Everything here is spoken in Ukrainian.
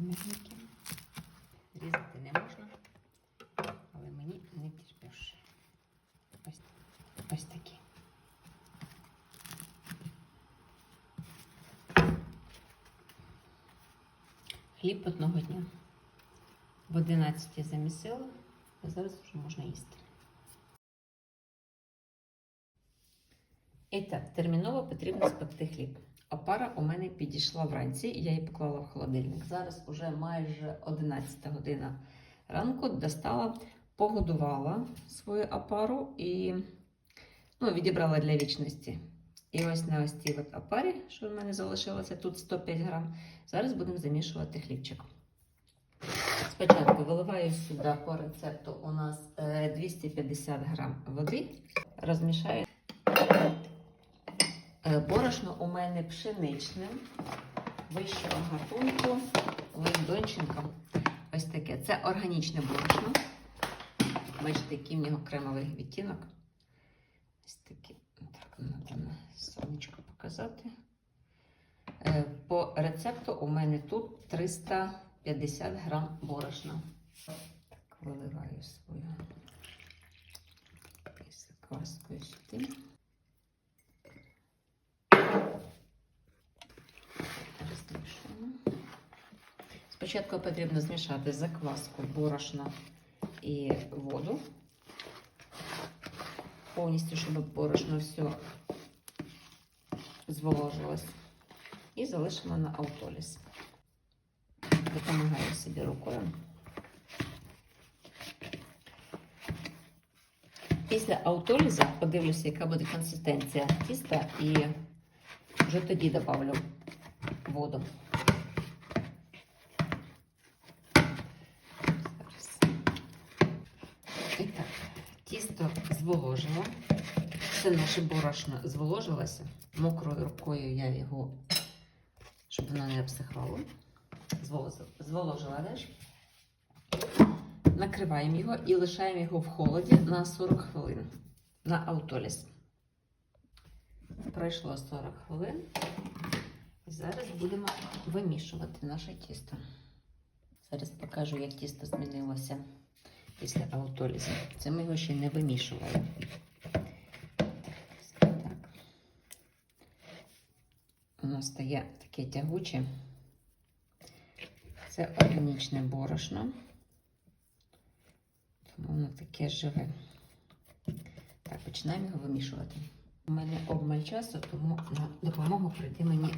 м'ягенькі. Різати не можна, але мені не терпеш. Ось, ось такі. Хліб одного дня. В 11 замісила, а зараз вже можна їсти. І так, терміново потрібно спекти хліб. Опара у мене підійшла вранці, я її поклала в холодильник. Зараз уже майже 11 година ранку достала, погодувала свою опару і ну, відібрала для вічності. І ось на ось цій от опарі, що в мене залишилося, тут 105 грам. Зараз будемо замішувати хлібчик. Спочатку виливаю сюди по рецепту у нас е, 250 грам води, розмішаю. Е, Борошно у мене пшеничне, вищого гатунку, линдонченка. Ось таке. Це органічне борошно. Бачите, який в нього кремовий відтінок. Ось таке. Так, треба на сонечко показати. Е, По рецепту у мене тут 350 грам борошна. Так, виливаю свою закваскою сюди. Розмішуємо. Спочатку потрібно змішати закваску, борошно і воду. Повністю, щоб борошно все зволожилось. І залишимо на аутоліс. Допомагаю собі рукою. Після аутолізу подивлюся, яка буде консистенція тіста, і вже тоді добавлю воду. Зараз. І так, тісто зволожило. Все наше борошно зволожилося. Мокрою рукою я його, щоб воно не обсихало. Зволожила, теж. Накриваємо його і лишаємо його в холоді на 40 хвилин на аутоліс. Пройшло 40 хвилин. І зараз будемо вимішувати наше тісто. Зараз покажу, як тісто змінилося після аутолізу. Це ми його ще не вимішували. Так. Воно стає таке тягуче. Це органічне борошно. Тому воно таке живе. Так, починаємо його вимішувати. У мене обмаль часу, тому на допомогу прийде мені